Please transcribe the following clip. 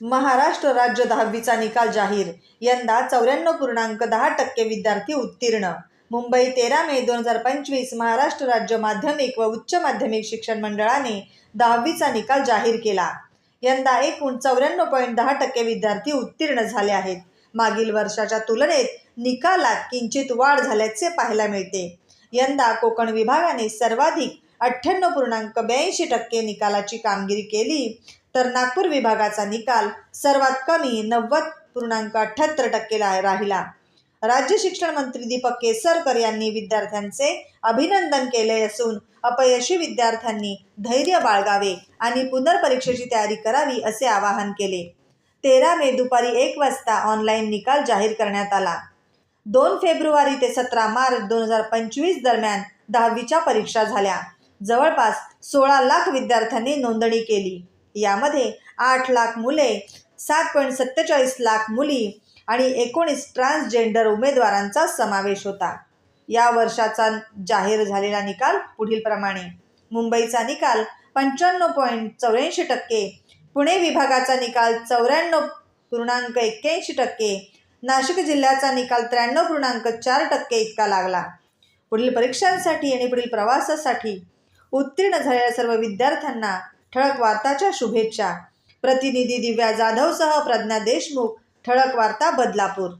महाराष्ट्र राज्य दहावीचा निकाल जाहीर. यंदा चौऱ्याण्णव पूर्णांक दहा टक्के विद्यार्थी उत्तीर्ण. मुंबई तेरा मे दोन हजार पंचवीस महाराष्ट्र राज्य माध्यमिक व उच्च माध्यमिक शिक्षण मंडळाने दहावीचा निकाल जाहीर केला. यंदा एकूण चौऱ्याण्णव पॉईंट दहा टक्के विद्यार्थी उत्तीर्ण झाले आहेत. मागील वर्षाच्या तुलनेत निकालात किंचित वाढ झाल्याचे पाहायला मिळते. यंदा कोकण विभागाने सर्वाधिक अठ्ठ्याण्णव पूर्णांक ब्याऐंशी टक्के निकालाची कामगिरी केली. तर नागपूर विभागाचा निकाल सर्वात कमी नव्वद पूर्णांक अठ्ठ्याहत्तर टक्के राहिला. राज्य शिक्षण मंत्री दीपक केसरकर यांनी विद्यार्थ्यांचे अभिनंदन केले असून अपयशी विद्यार्थ्यांनी धैर्य बाळगावे आणि पुनर्परीक्षेची तयारी करावी असे आवाहन केले. तेरा मे दुपारी एक वाजता ऑनलाईन निकाल जाहीर करण्यात आला. दोन फेब्रुवारी ते सतरा मार्च दोन हजार पंचवीस दरम्यान दहावीच्या परीक्षा झाल्या. जवळपास सोळा लाख विद्यार्थ्यांनी नोंदणी केली. यामध्ये आठ लाख मुले सात पॉईंट सत्तेचाळीस लाख मुली आणि एकोणीस ट्रान्सजेंडर उमेदवारांचा समावेश होता. या वर्षाचा जाहीर झालेला निकाल पुढीलप्रमाणे मुंबईचा निकाल पंच्याण्णव पॉईंट चौऱ्याऐंशी टक्के पुणे विभागाचा निकाल चौऱ्याण्णव पूर्णांक एक्क्याऐंशी टक्के नाशिक जिल्ह्याचा निकाल त्र्याण्णव पूर्णांक चार टक्के इतका लागला. पुढील परीक्षांसाठी आणि पुढील प्रवासासाठी उत्तीर्ण झालेल्या सर्व विद्यार्थ्यांना ठळक वार्ताच्या शुभेच्छा. प्रतिनिधी दिव्या जाधवसह प्रज्ञा देशमुख ठळक वार्ता बदलापूर.